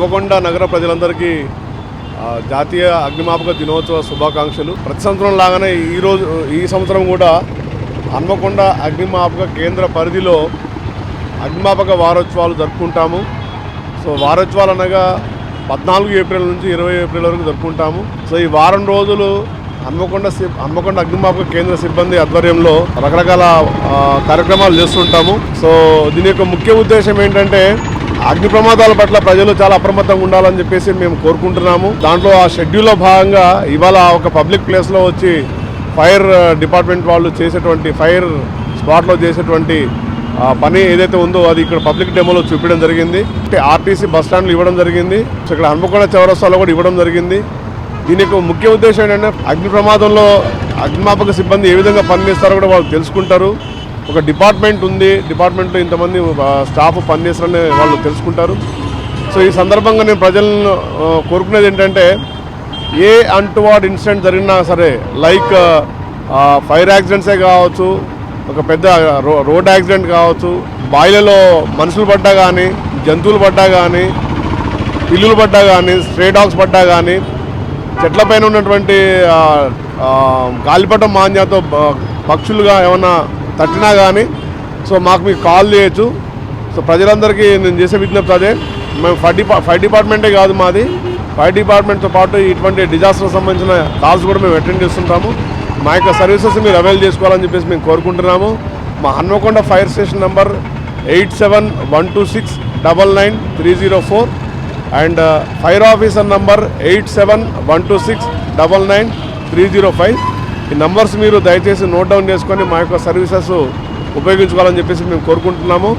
హన్మకొండ నగర ప్రజలందరికీ జాతీయ అగ్నిమాపక దినోత్సవ శుభాకాంక్షలు. ప్రతి సంవత్సరం లాగానే ఈరోజు ఈ సంవత్సరం కూడా హన్మకొండ అగ్నిమాపక కేంద్ర పరిధిలో అగ్నిమాపక వారోత్సవాలు జరుపుకుంటాము. సో వారోత్సవాలు అనగా పద్నాలుగు ఏప్రిల్ నుంచి ఇరవై ఏప్రిల్ వరకు జరుపుకుంటాము. సో ఈ వారం రోజులు హన్మకొండ హన్మకొండ అగ్నిమాపక కేంద్ర సిబ్బంది ఆధ్వర్యంలో రకరకాల కార్యక్రమాలు చేస్తుంటాము. సో దీని యొక్క ముఖ్య ఉద్దేశం ఏంటంటే అగ్ని ప్రమాదాల పట్ల ప్రజలు చాలా అప్రమత్తంగా ఉండాలని చెప్పేసి మేము కోరుకుంటున్నాము. దాంట్లో ఆ షెడ్యూల్లో భాగంగా ఇవాళ ఒక పబ్లిక్ ప్లేస్లో వచ్చి ఫైర్ డిపార్ట్మెంట్ వాళ్ళు చేసేటువంటి ఫైర్ స్పాట్లో చేసేటువంటి పని ఏదైతే ఉందో అది ఇక్కడ పబ్లిక్ డెమోలో చూపించడం జరిగింది. అంటే ఆర్టీసీ బస్ స్టాండ్లు ఇవ్వడం జరిగింది. ఇక్కడ హన్మకొండ చౌరస్తాలో కూడా ఇవ్వడం జరిగింది. దీనికి ముఖ్య ఉద్దేశం ఏంటంటే అగ్ని ప్రమాదంలో అగ్నిమాపక సిబ్బంది ఏ విధంగా పనిచేస్తారో కూడా వాళ్ళు తెలుసుకుంటారు. ఒక డిపార్ట్మెంట్ ఉంది. డిపార్ట్మెంట్లో ఇంతమంది స్టాఫ్ పనిచేస్తారని వాళ్ళు తెలుసుకుంటారు. సో ఈ సందర్భంగా నేను ప్రజలను కోరుకునేది ఏంటంటే ఏ అంటువాడ్ ఇన్సిడెంట్ జరిగినా సరే లైక్ ఫైర్ యాక్సిడెంట్సే కావచ్చు ఒక పెద్ద రో రోడ్ యాక్సిడెంట్ కావచ్చు బాయిలలో మనుషులు పడ్డా కానీ జంతువులు పడ్డా కానీ పిల్లులు పడ్డా కానీ స్ట్రే డాగ్స్ పడ్డా కానీ చెట్లపైన ఉన్నటువంటి గాలిపటం మాంజాతో పక్షులుగా ఏమన్నా తట్టినా కానీ సో మాకు మీకు కాల్ చేయొచ్చు. సో ప్రజలందరికీ నేను చేసే విజ్ఞప్తి అదే. మేము ఫైర్ డిపా ఫైర్ డిపార్ట్మెంటే కాదు మాది. ఫైర్ డిపార్ట్మెంట్తో పాటు ఇటువంటి డిజాస్టర్ సంబంధించిన కాల్స్ కూడా మేము అటెండ్ చేస్తుంటాము. మా యొక్క సర్వీసెస్ మీరు అవైల్ చేసుకోవాలని చెప్పేసి మేము కోరుకుంటున్నాము. మా Hanamkonda fire station number eight seven one two six double nine three zero four and fire officer number eight seven one two six double nine three zero five. ఈ నంబర్స్ మీరు దయచేసి note down చేసుకొని మా యొక్క services ఉపయోగించుకోవాలని చెప్పేసి మేము కోరుకుంటున్నాము.